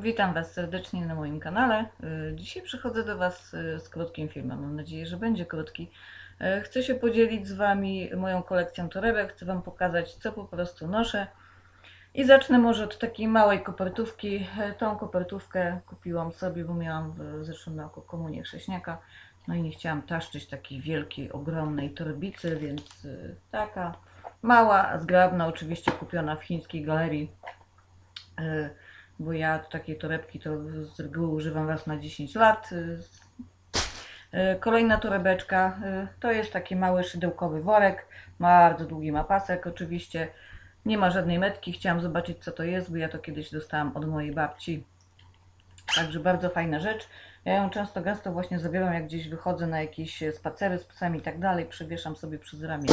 Witam Was serdecznie na moim kanale. Y, Dzisiaj przychodzę do Was y, z krótkim filmem. Mam nadzieję, że będzie krótki. Y, Chcę się podzielić z Wami moją kolekcją torebek. Chcę Wam pokazać, co po prostu noszę. I zacznę może od takiej małej kopertówki. Tą kopertówkę kupiłam sobie, bo miałam w zeszłym roku komunię chrześniaka. No i nie chciałam taszczyć takiej wielkiej, ogromnej torbicy, więc taka mała, zgrabna, oczywiście kupiona w chińskiej galerii. Bo ja takiej torebki to z reguły używam raz na 10 lat. Y, y, Kolejna torebeczka y, to jest taki mały szydełkowy worek, bardzo długi ma pasek oczywiście, nie ma żadnej metki, chciałam zobaczyć co to jest, bo ja to kiedyś dostałam od mojej babci. Także bardzo fajna rzecz. Ja ją często gęsto właśnie zabieram, jak gdzieś wychodzę na jakieś spacery z psami i tak dalej, przewieszam sobie przez ramię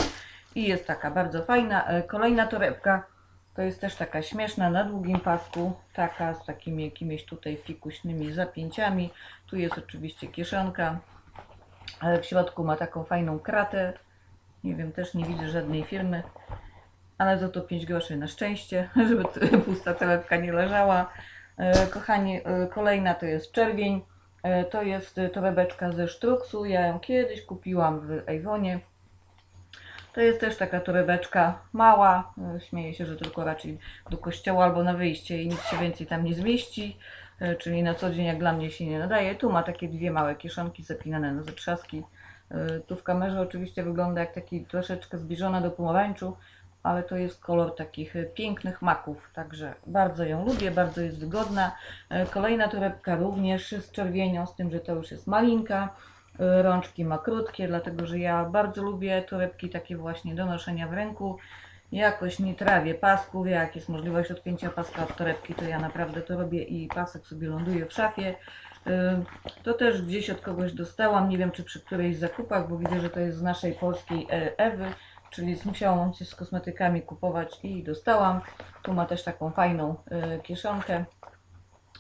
i jest taka bardzo fajna. E, Kolejna torebka to jest też taka śmieszna, na długim pasku, taka z takimi jakimiś tutaj fikuśnymi zapięciami. Tu jest oczywiście kieszonka, ale w środku ma taką fajną kratę. Nie wiem, też nie widzę żadnej firmy, ale za to 5 groszy na szczęście, żeby pusta torebka nie leżała. E, Kochani, e, kolejna to jest czerwień. E, To jest torebeczka ze Sztruksu. Ja ją kiedyś kupiłam w Avonie. To jest też taka torebeczka mała. E, Śmieję się, że tylko raczej do kościoła albo na wyjście i nic się więcej tam nie zmieści. E, Czyli na co dzień jak dla mnie się nie nadaje. Tu ma takie dwie małe kieszonki zapinane na zatrzaski. E, Tu w kamerze oczywiście wygląda jak taki troszeczkę zbliżona do pomarańczu, ale to jest kolor takich pięknych maków, także bardzo ją lubię, bardzo jest wygodna. Kolejna torebka również z czerwienią, z tym, że to już jest malinka. E, Rączki ma krótkie, dlatego że ja bardzo lubię torebki takie właśnie do noszenia w ręku. Jakoś nie trawię pasków, jak jest możliwość odpięcia paska od torebki, to ja naprawdę to robię i pasek sobie ląduje w szafie. E, To też gdzieś od kogoś dostałam, nie wiem czy przy którejś zakupach, bo widzę, że to jest z naszej polskiej e, Ewy, czyli musiałam się z kosmetykami kupować i dostałam. Tu ma też taką fajną e, kieszonkę,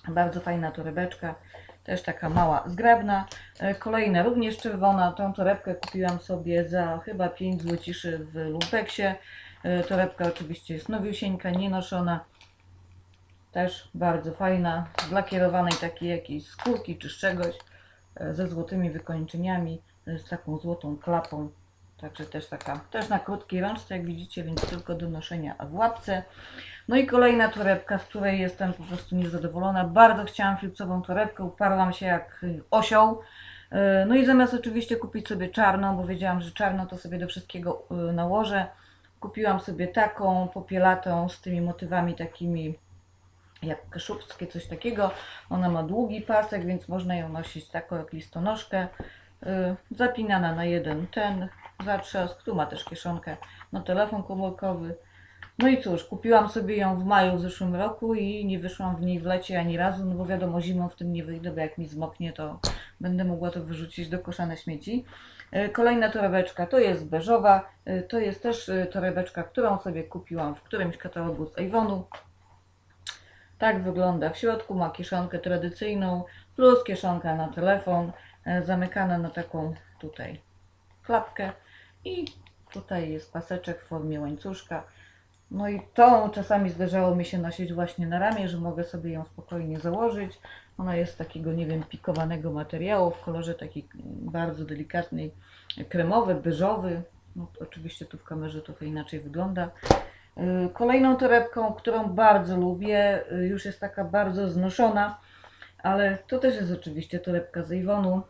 bardzo fajna torebeczka, też taka mała, zgrabna. E, Kolejna również czerwona, tą torebkę kupiłam sobie za chyba 5 złociszy w Lumpeksie. E, Torebka oczywiście jest nowiusieńka, nienoszona. Też bardzo fajna, z lakierowanej takiej jakiejś skórki czy z czegoś, e, ze złotymi wykończeniami, z taką złotą klapą. Także też taka, też na krótkiej rączce, jak widzicie, więc tylko do noszenia w łapce. No i kolejna torebka, z której jestem po prostu niezadowolona. Bardzo chciałam filcową torebkę, uparłam się jak y, osioł. E, No i zamiast oczywiście kupić sobie czarną, bo wiedziałam, że czarno to sobie do wszystkiego y, nałożę, kupiłam sobie taką popielatą z tymi motywami takimi jak kaszubskie, coś takiego. Ona ma długi pasek, więc można ją nosić taką jak listonoszkę. Yy, zapinana na jeden ten zatrzask. Tu ma też kieszonkę na telefon komórkowy. No i cóż, kupiłam sobie ją w maju w zeszłym roku i nie wyszłam w niej w lecie ani razu, no bo wiadomo, zimą w tym nie wyjdę, bo jak mi zmoknie, to będę mogła to wyrzucić do kosza na śmieci. Yy, Kolejna torebeczka to jest beżowa. Yy, To jest też yy, torebeczka, którą sobie kupiłam w którymś katalogu z Avonu. Tak wygląda. W środku ma kieszonkę tradycyjną, plus kieszonka na telefon, e, zamykana na taką tutaj klapkę i tutaj jest paseczek w formie łańcuszka. No i tą czasami zdarzało mi się nosić właśnie na ramię, że mogę sobie ją spokojnie założyć. Ona jest z takiego, nie wiem, pikowanego materiału w kolorze takiej bardzo delikatnej, kremowy, beżowy. No, oczywiście tu w kamerze trochę inaczej wygląda. Y, Kolejną torebką, którą bardzo lubię, y, już jest taka bardzo znoszona, ale to też jest oczywiście torebka z Avonu.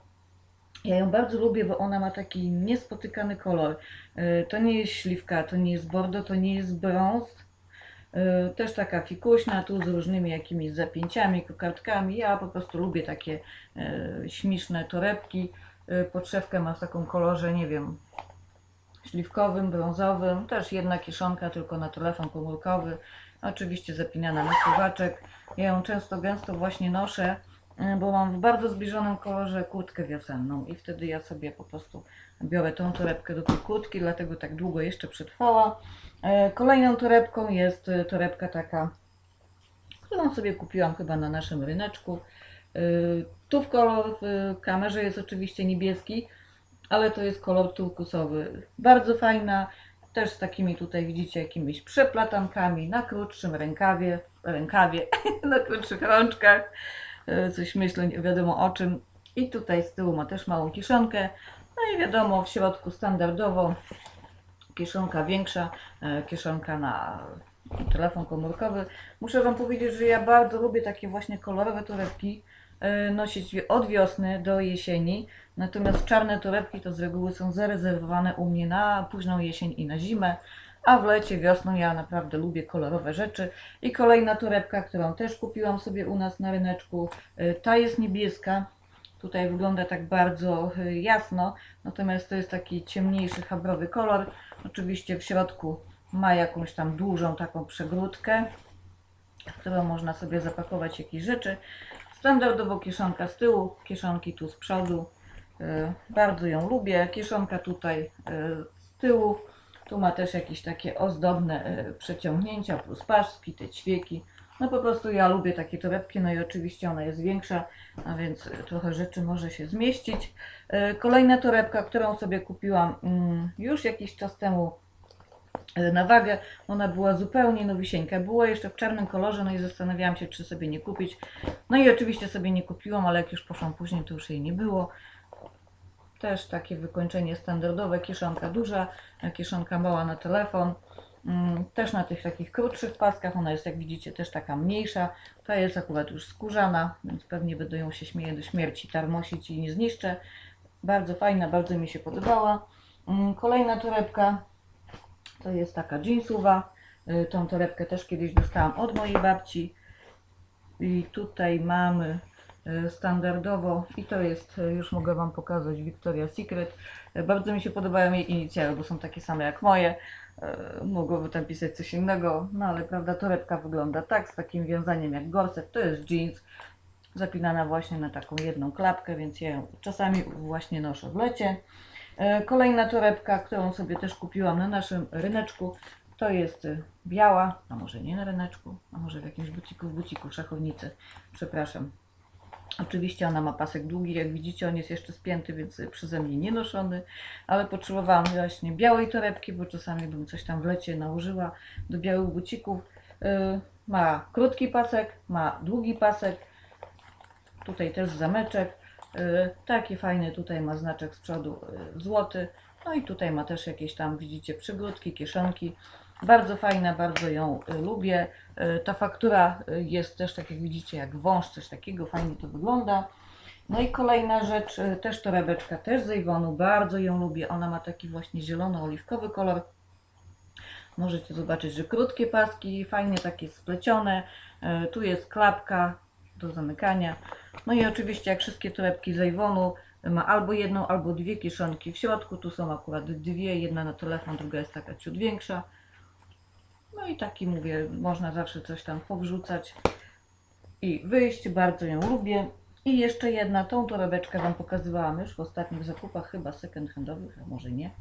Ja ją bardzo lubię, bo ona ma taki niespotykany kolor. Y, To nie jest śliwka, to nie jest bordo, to nie jest brąz. Y, Też taka fikuśna, tu z różnymi jakimiś zapięciami, kokardkami. Ja po prostu lubię takie y, śmieszne torebki. Podszewkę ma w takim kolorze, nie wiem, śliwkowym, brązowym. Też jedna kieszonka tylko na telefon komórkowy. Oczywiście zapinana na suwaczek. Ja ją często gęsto właśnie noszę, bo mam w bardzo zbliżonym kolorze kurtkę wiosenną i wtedy ja sobie po prostu biorę tą torebkę do tej kurtki, dlatego tak długo jeszcze przetrwała. E, Kolejną torebką jest y, torebka taka, którą sobie kupiłam chyba na naszym ryneczku. Y, Tu w kolor w kamerze jest oczywiście niebieski, ale to jest kolor turkusowy. Bardzo fajna, też z takimi tutaj widzicie jakimiś przeplatankami na krótszym rękawie, rękawie, na krótszych rączkach, coś myślę, nie wiadomo o czym. I tutaj z tyłu ma też małą kieszonkę. No i wiadomo, w środku standardowo kieszonka większa, e, kieszonka na telefon komórkowy. Muszę Wam powiedzieć, że ja bardzo lubię takie właśnie kolorowe torebki e, nosić od wiosny do jesieni. Natomiast czarne torebki to z reguły są zarezerwowane u mnie na późną jesień i na zimę. A w lecie, wiosną ja naprawdę lubię kolorowe rzeczy. I kolejna torebka, którą też kupiłam sobie u nas na ryneczku. e, Ta jest niebieska. Tutaj wygląda tak bardzo e, jasno, natomiast to jest taki ciemniejszy habrowy kolor. Oczywiście w środku ma jakąś tam dużą taką przegródkę, w którą można sobie zapakować jakieś rzeczy. Standardowo kieszonka z tyłu, kieszonki tu z przodu. E, Bardzo ją lubię. Kieszonka tutaj z tyłu. Tu ma też jakieś takie ozdobne e, przeciągnięcia plus paszki, te ćwieki. No po prostu ja lubię takie torebki, no i oczywiście ona jest większa, a więc e, trochę rzeczy może się zmieścić. E, Kolejna torebka, którą sobie kupiłam mm, już jakiś czas temu na wagę, ona była zupełnie nowisieńka. Była jeszcze w czarnym kolorze, no i zastanawiałam się, czy sobie nie kupić. No i oczywiście sobie nie kupiłam, ale jak już poszłam później, to już jej nie było. Też takie wykończenie standardowe, kieszonka duża, e, kieszonka mała na telefon. Mm, Też na tych takich krótszych paskach, ona jest jak widzicie też taka mniejsza. Ta jest akurat już skórzana, więc pewnie będę ją się śmieję do śmierci tarmosić i nie zniszczę. Bardzo fajna, bardzo mi się podobała. Mm, Kolejna torebka to jest taka jeansowa. Y, Tą torebkę też kiedyś dostałam od mojej babci. I tutaj mamy standardowo, i to jest, y, już mogę Wam pokazać, Victoria's Secret. Y, Bardzo mi się podobają jej inicjały, bo są takie same jak moje. Mogłoby tam pisać coś innego, no ale prawda, torebka wygląda tak, z takim wiązaniem jak gorset. To jest jeans, zapinana właśnie na taką jedną klapkę, więc ja ją czasami właśnie noszę w lecie. E, Kolejna torebka, którą sobie też kupiłam na naszym ryneczku, to jest e, biała, a może nie na ryneczku, a może w jakimś buciku, w buciku w szachownicy, przepraszam. Oczywiście ona ma pasek długi, jak widzicie on jest jeszcze spięty, więc przeze mnie nie noszony, ale potrzebowałam właśnie białej torebki, bo czasami bym coś tam w lecie nałożyła do białych bucików. E, Ma krótki pasek, ma długi pasek, tutaj też zameczek. Y, Taki fajny tutaj ma znaczek z przodu y, złoty. No i tutaj ma też jakieś tam, widzicie, przygródki, kieszonki. Bardzo fajna, bardzo ją y, lubię. Y, Ta faktura y, jest też, tak jak widzicie, jak wąż, coś takiego, fajnie to wygląda. No i kolejna rzecz, też torebeczka, też z bardzo ją lubię. Ona ma taki właśnie zielono-oliwkowy kolor. Możecie zobaczyć, że krótkie paski, fajnie takie splecione. Tu jest klapka do zamykania. No i oczywiście, jak wszystkie torebki z ma albo jedną, albo dwie kieszonki. W środku tu są akurat dwie, jedna na telefon, druga jest taka ciut większa. No i taki mówię, można zawsze coś tam powrzucać i wyjść. Bardzo ją lubię. I jeszcze jedna, tą torebeczkę Wam pokazywałam już w ostatnich zakupach, chyba second handowych, a może nie.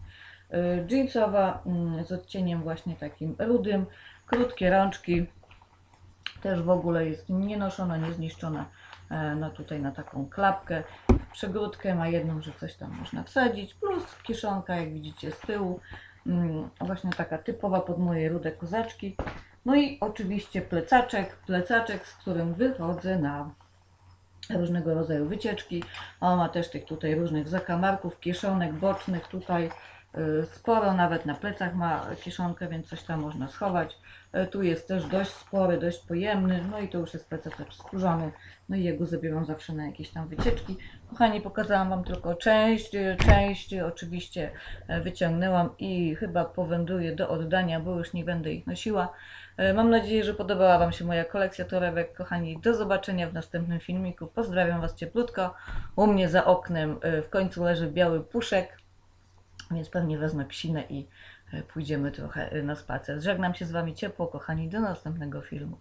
Yy, Jeansowa mm, z odcieniem właśnie takim rudym, krótkie rączki, też w ogóle jest nienoszona, niezniszczona. E, No tutaj na taką klapkę. Przegródkę ma jedną, że coś tam można wsadzić, plus kieszonka, jak widzicie z tyłu. Mm, Właśnie taka typowa pod moje rude kozaczki. No i oczywiście plecaczek, plecaczek, z którym wychodzę na różnego rodzaju wycieczki. On ma też tych tutaj różnych zakamarków, kieszonek bocznych tutaj sporo, nawet na plecach ma kieszonkę, więc coś tam można schować. Y, Tu jest też dość spory, dość pojemny, no i to już jest plecak skórzany, no i jego zabieram zawsze na jakieś tam wycieczki. Kochani, pokazałam Wam tylko część, y, część y, oczywiście y, wyciągnęłam i chyba powędruję do oddania, bo już nie będę ich nosiła. Y, Mam nadzieję, że podobała Wam się moja kolekcja torebek. Kochani, do zobaczenia w następnym filmiku. Pozdrawiam Was cieplutko. U mnie za oknem y, w końcu leży biały puszek, więc pewnie wezmę psinę i y, pójdziemy trochę y, na spacer. Żegnam się z Wami ciepło, kochani, do następnego filmu.